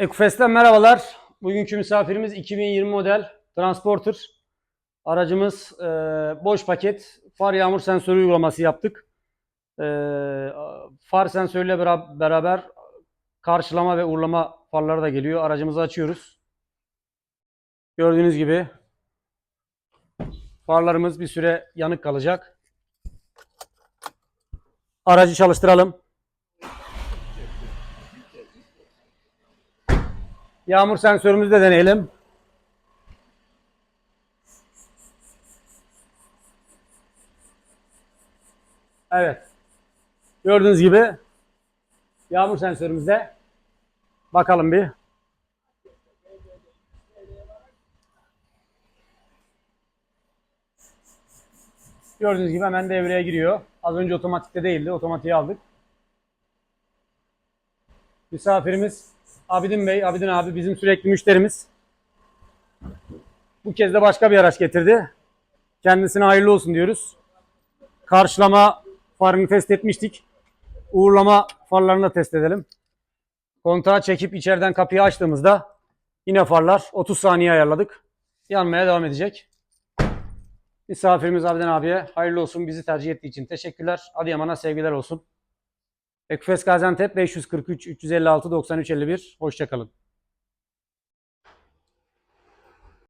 Ekufest'ten merhabalar. Bugünkü misafirimiz 2020 model Transporter. Aracımız e, boş paket far yağmur sensörü uygulaması yaptık. E, far sensörüyle bera- beraber karşılama ve uğurlama farları da geliyor. Aracımızı açıyoruz. Gördüğünüz gibi farlarımız bir süre yanık kalacak. Aracı çalıştıralım. Yağmur sensörümüzü de deneyelim. Evet. Gördüğünüz gibi yağmur sensörümüzde. Bakalım bir. Gördüğünüz gibi hemen devreye giriyor. Az önce otomatikte değildi. Otomatiğe aldık. Misafirimiz Abidin Bey, Abidin abi bizim sürekli müşterimiz. Bu kez de başka bir araç getirdi. Kendisine hayırlı olsun diyoruz. Karşılama farını test etmiştik. Uğurlama farlarını da test edelim. Kontağı çekip içeriden kapıyı açtığımızda yine farlar 30 saniye ayarladık. Yanmaya devam edecek. Misafirimiz Abidin abiye hayırlı olsun bizi tercih ettiği için teşekkürler. Adıyaman'a sevgiler olsun. Ekufes Gaziantep 543 356 93 51. Hoşçakalın.